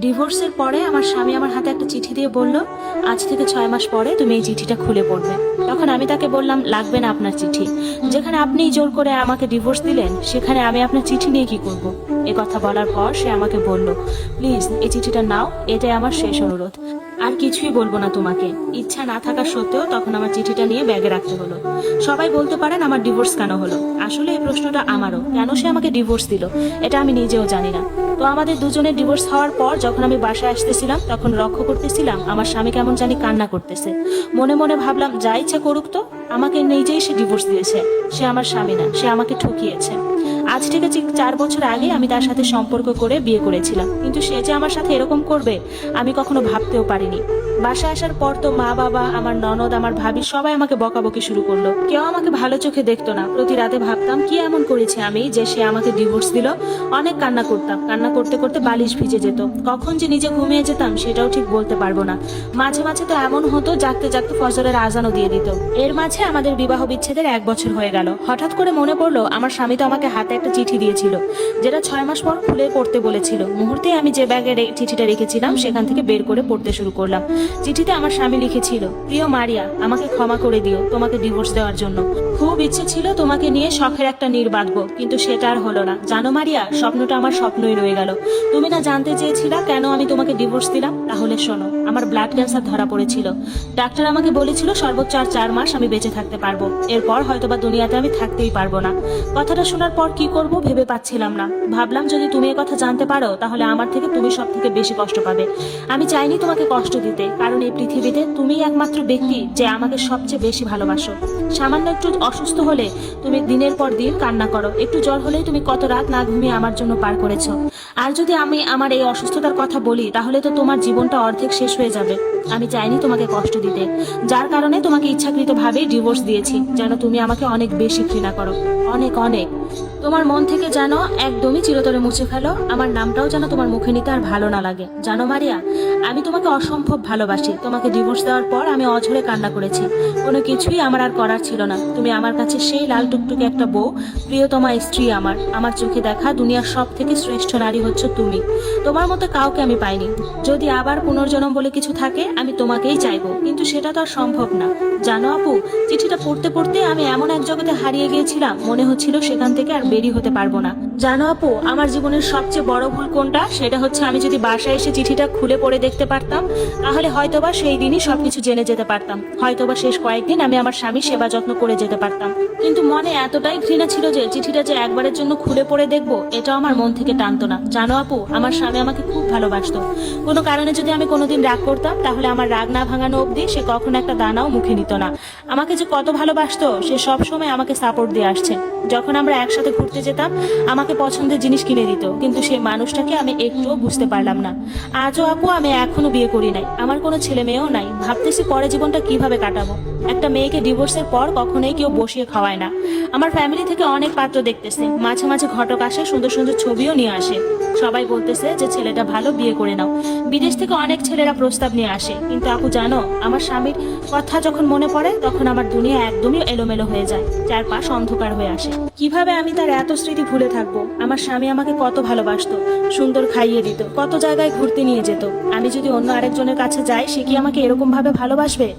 ডিভোর্সের পরে আমার স্বামী আমার হাতে একটা চিঠি দিয়ে বলল, আজ থেকে ছয় মাস পরে তুমি এই চিঠিটা খুলে পড়বে। তখন আমি তাকে বললাম, লাগবে না আপনার চিঠি। যেখানে আপনি জোর করে আমাকে ডিভোর্স দিলেন, সেখানে আমি আপনার চিঠি নিয়ে কি করব? এ কথা বলার পর সে আমাকে বলল, প্লিজ, এই চিঠিটা নাও, এটাই আমার শেষ অনুরোধ। আর কিছুই বলব না তোমাকে। ইচ্ছা না থাকা সত্ত্বেও তখন আমার চিঠিটা নিয়ে ব্যাগে রাখতে হলো। সবাই বলতে পারেন আমার ডিভোর্স কেন হলো। আসলে এই প্রশ্নটা আমারও। কেন সে আমাকে ডিভোর্স দিল, এটা আমি নিজেও জানি না। তো আমাদের দুজনের ডিভোর্স হওয়ার পর যখন আমি বাসায় আসতেছিলাম, তখন লক্ষ্য করতেছিলাম, আমার স্বামী কেমন জানি কান্না করতেছে। মনে মনে ভাবলাম, যা ইচ্ছা করুক তো, আমাকে নিজেই সে ডিভোর্স দিয়েছে। সে আমার স্বামী না, সে আমাকে ঠকিয়েছে। আজ থেকে চার বছর আগে আমি তার সাথে সম্পর্ক করে বিয়ে করেছিলাম। কিন্তু সে যে আমার সাথে এরকম করবে, আমি কখনো ভাবতেও পারিনি। বাসায় আসার পর তো মা, বাবা, আমার ননদ, আমার ভাবি সবাই আমাকে বকাবকি শুরু করল। কেউ আমাকে ভালো চোখে দেখতো না। প্রতি রাতে ভাবতাম, কি এমন করেছে আমি যে সে আমাকে ডিভোর্স দিল? অনেক কান্না করতাম। কান্না করতে করতে বালিশ ভিজে যেত। কখন যে নিজে ঘুমিয়ে যেতাম, সেটাও ঠিক বলতে পারব না। মাঝে মাঝে তো এমন হতো, জাগতে জাগতে ফজরের আজানও দিয়ে দিত। এর মাঝে আমাদের বিবাহ বিচ্ছেদের এক বছর হয়ে গেল। হঠাৎ করে মনে পড়ল, আমার স্বামী তো আমাকে হাতে চিঠি দিয়েছিল, যেটা ছয় মাস পর খুলে পড়তে বলেছিল। মুহূর্তে আমি যে ব্যাগে চিঠিটা রেখেছিলাম, সেখান থেকে বের করে পড়তে শুরু করলাম। চিঠিতে আমার স্বামী লিখেছিল, প্রিয় মারিয়া, আমাকে ক্ষমা করে দিও তোমাকে ডিভোর্স দেওয়ার জন্য। খুব ইচ্ছে ছিল তোমাকে নিয়ে শখের একটা নীর বাঁধবো, কিন্তু সেটা আর হলো না। জানো মারিয়া, স্বপ্নটা আমার স্বপ্নই রয়ে গেল। তুমি না জানতে চেয়েছিলা কেন আমি তোমাকে ডিভোর্স দিলাম? তাহলে শোনো, আমার ব্লাড ক্যান্সার ধরা পড়েছিল। ডাক্তার আমাকে বলেছিল সর্বোচ্চ আর চার মাস আমি বেঁচে থাকতে পারব। এরপর হয়তোবা দুনিয়াতে আমি থাকতেই পারব না। কথাটা শোনার পর কি করব ভেবে পাচ্ছিলাম না। ভাবলাম যদি তুমি কথা জানতে পারো, তাহলে আমার থেকে তুমি সব থেকে বেশি কষ্ট পাবে। আমি চাইনি তোমাকে কষ্ট দিতে, কারণ এই পৃথিবীতে তুমিই একমাত্র ব্যক্তি যে আমাকে সবচেয়ে বেশি ভালোবাসো। সামান্য একটু অসুস্থ হলে তুমি দিনের পর দিন কান্না করো। একটু জ্বর হলেই তুমি কত রাত না ঘুমিয়ে আমার জন্য পার করেছ। আর যদি আমি আমার এই অসুস্থতার কথা বলি, তাহলে তো তোমার জীবনটা অর্ধেক শেষ হয়ে যাবে। আমি চাইনি তোমাকে কষ্ট দিতে। যার কারণে তোমাকে ইচ্ছাকৃতভাবে ডিভোর্স দিয়েছি। যেন তুমি আমাকে অনেক বেশি ঘৃণা করো। অনেক অনেক। তোমার মন থেকে যেন একদমই চিরতরে মুছে ফেলো। আমার নামটাও যেন তোমার মুখে নিতে আর ভালো না লাগে। জানো মারিয়া, আমি তোমাকে অসম্ভব ভালোবাসি। তোমাকে ডিভোর্স দেওয়ার পর আমি অঝরে কান্না করেছি। কোনো কিছুই আমার আর করার ছিল না। তুমি আমার কাছে সেই লাল টুকটুকে একটা বউ, প্রিয়তমা স্ত্রী আমার। আমার চোখে দেখা দুনিয়ার সব থেকে শ্রেষ্ঠ নারী হচ্ছে তুমি। তোমার মতো কাউকে আমি পাইনি। যদি আবার পুনর্জন্ম বলে কিছু থাকে আমি তোমাকেই চাইব। কিন্তু সেটা তো আর সম্ভব না। জানো আপু, চিঠিটা পড়তে পড়তে আমি এমন এক জগতে হারিয়ে গিয়েছিলাম, মনে হচ্ছিল সেখান থেকে আর বেরি হতে পারব না। জানো আপু, আমার জীবনের সবচেয়ে বড় ভুল কোনটা? সেটা হচ্ছে আমি যদি বাসায় এসে চিঠিটা খুলে পড়ে দেখতে পারতাম, তাহলে হয়তোবা সেই দিনই সবকিছু জেনে যেতে পারতাম। হয়তোবা শেষ কয়েকদিন আমি আমার স্বামীর সেবা যত্ন করে যেতে পারতাম। কিন্তু মনে এতটাই ঘৃণা ছিল যে চিঠিটা যে একবারের জন্য খুলে পড়ে দেখব, এটা আমার মন থেকে টানতো না। জানো আপু, আমার স্বামী আমাকে খুব ভালোবাসতো। কোনো কারণে যদি আমি কোনোদিন রাগ করতাম, তাহলে আমার রাগ না ভাঙানো অবধি সে কখনো একটা দানাও মুখে নিত না। আমাকে যে কত ভালোবাসত, সে সব সময় আমাকে সাপোর্ট দিয়ে আসছে। যখন আমরা একসাথে ঘুরতে যেতাম আমাকে পছন্দের জিনিস কিনে দিত, কিন্তু সেই মানুষটাকে আমি একটুও বুঝতে পারলাম না। আজও আপু, আমি এখনও বিয়ে করি নাই। আমার কোনো ছেলে মেয়েও নাই। ভাবতেছি পরে জীবনটা কীভাবে কাটাবো? একটা মেয়েকে ডিভোর্সের পর কখনোই কেউ বসিয়ে খাওয়ায় না। আমার ফ্যামিলি থেকে অনেক পাত্র দেখতেছে। মাঝে মাঝে ঘটক আসে, সুন্দর সুন্দর ছবিও নিয়ে আসে। সবাই বলতেছে যে ছেলেটা ভালো বিয়ে করে নাও। বিদেশ থেকে অনেক ছেলেরা প্রস্তাব নিয়ে আসে। কিন্তু আপু জানো, আমার স্বামীর কথা যখন মনে পড়ে, তখন আমার দুনিয়া একদমই এলোমেলো হয়ে যায়। চারপাশ অন্ধকার হয়ে আসে। কীভাবে আমি তার এত স্মৃতি ভুলে থাকব? আমার স্বামী আমাকে কত ভালোবাসতো, সুন্দর খাইয়ে দিত, কত জায়গায় ঘুরতে নিয়ে যেত। আমি যদি অন্য আরেকজনের কাছে যাই, সে কি আমাকে এরকম ভাবে ভালোবাসবে?